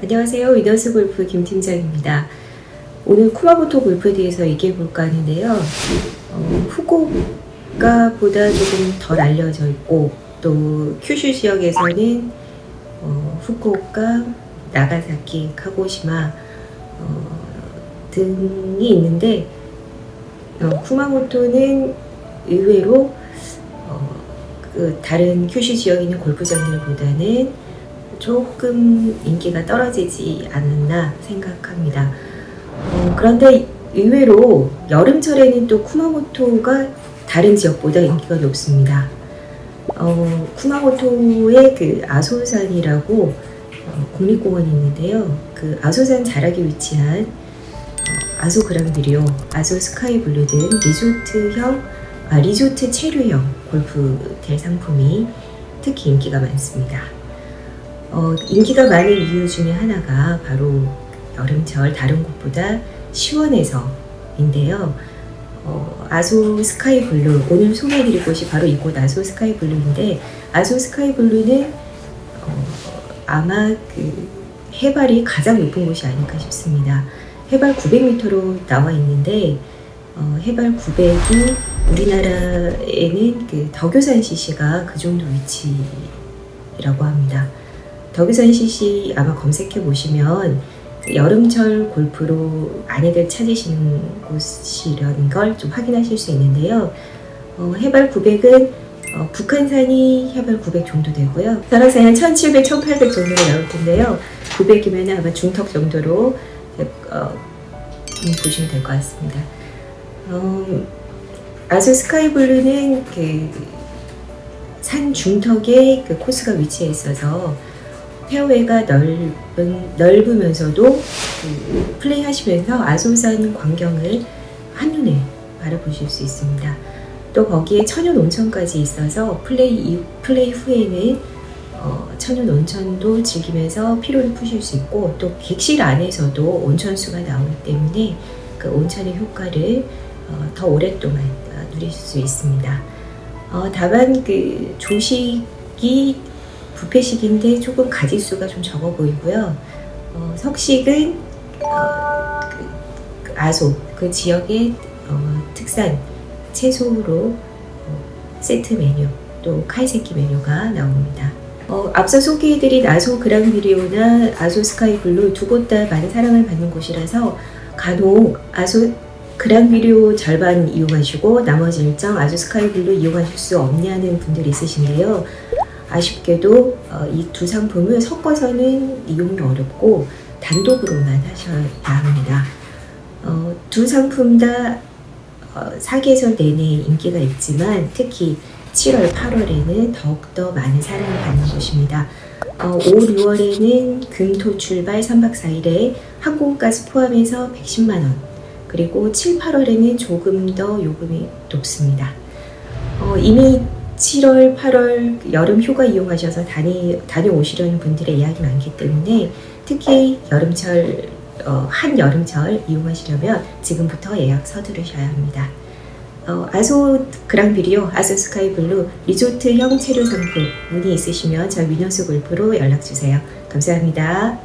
안녕하세요. 위너스 골프 김 팀장입니다. 오늘 쿠마모토 골프에 대해서 얘기해 볼까 하는데요. 어, 후쿠오카보다 조금 덜 알려져 있고 또 큐슈 지역에서는 어, 후쿠오카, 나가사키, 카고시마 어, 등이 있는데 어, 쿠마모토는 의외로 어, 그 다른 큐슈 지역에 있는 골프장들보다는 조금 인기가 떨어지지 않았나 생각합니다. 어, 그런데 의외로 여름철에는 또 쿠마모토가 다른 지역보다 인기가 높습니다. 어, 쿠마모토의 그 아소산이라고 어, 국립공원이 있는데요. 그 아소산 자락에 위치한 어, 아소 그랑비리오, 아소 스카이 블루 등 리조트형, 아, 리조트 체류형 골프대 상품이 특히 인기가 많습니다. 어, 인기가 많은 이유 중에 하나가 바로 여름철 다른 곳보다 시원해서인데요. 어, 아소 스카이 블루 오늘 소개해드릴 곳이 바로 이곳 아소 스카이 블루인데 아소 스카이 블루는 어, 아마 그 해발이 가장 높은 곳이 아닐까 싶습니다. 해발 900m로 나와 있는데 어, 해발 900이 우리나라에는 그 덕유산 CC가 그 정도 위치라고 합니다. 덕유산 CC 아마 검색해 보시면 여름철 골프로 많이들 찾으시는 곳이라는 걸 좀 확인하실 수 있는데요. 어, 해발 900은 어, 북한산이 해발 900 정도 되고요. 설악산이 한 1700, 1800 정도로 나올 텐데요. 900이면 아마 중턱 정도로 어, 음, 보시면 될 것 같습니다. 어, 아소 스카이블루는 그 산 중턱에 그 코스가 위치해 있어서 페어웨이가 넓은, 넓으면서도 그 플레이 하시면서 아소산 광경을 한눈에 바라보실 수 있습니다. 또 거기에 천연 온천까지 있어서 플레이, 이- 플레이 후에는 어, 천연 온천도 즐기면서 피로를 푸실 수 있고 또 객실 안에서도 온천수가 나오기 때문에 그 온천의 효과를 어, 더 오랫동안 어, 누리실 수 있습니다. 어, 다만 그 조식이 부페식인데 조금 가짓수가 좀 적어 보이고요. 어, 석식은 어, 그, 그 아소 그 지역의 어, 특산 채소로 어, 세트 메뉴 또 카이세키 메뉴가 나옵니다. 어, 앞서 소개해드린 아소 그랑비리오나 아소 스카이블루 두 곳 다 많은 사랑을 받는 곳이라서 간혹 아소 그랑비리오 절반 이용하시고 나머지 일정 아소 스카이블루 이용하실 수 없냐는 분들이 있으신데요. 아쉽게도 어, 이두 상품을 섞어서는 이용이 어렵고 단독으로만 하셔야 합니다. 어, 두 상품 다 어, 사계절 내내 인기가 있지만 특히 7월, 8월에는 더욱더 많은 사랑을 받는 곳입니다. 어, 5, 6월에는 금토 출발 3박 4일에 항공까지 포함해서 110만 원 그리고 7, 8월에는 조금 더 요금이 높습니다. 어, 이미 7월, 8월 여름 휴가 이용하셔서 다니, 다녀오시려는 분들의 예약이 많기 때문에 특히 여름철, 어, 한 여름철 이용하시려면 지금부터 예약 서두르셔야 합니다. 어, 아소 그랑비리오, 아소 스카이 블루 리조트형 체류 상품 문의 있으시면 저희 위너스 골프로 연락 주세요. 감사합니다.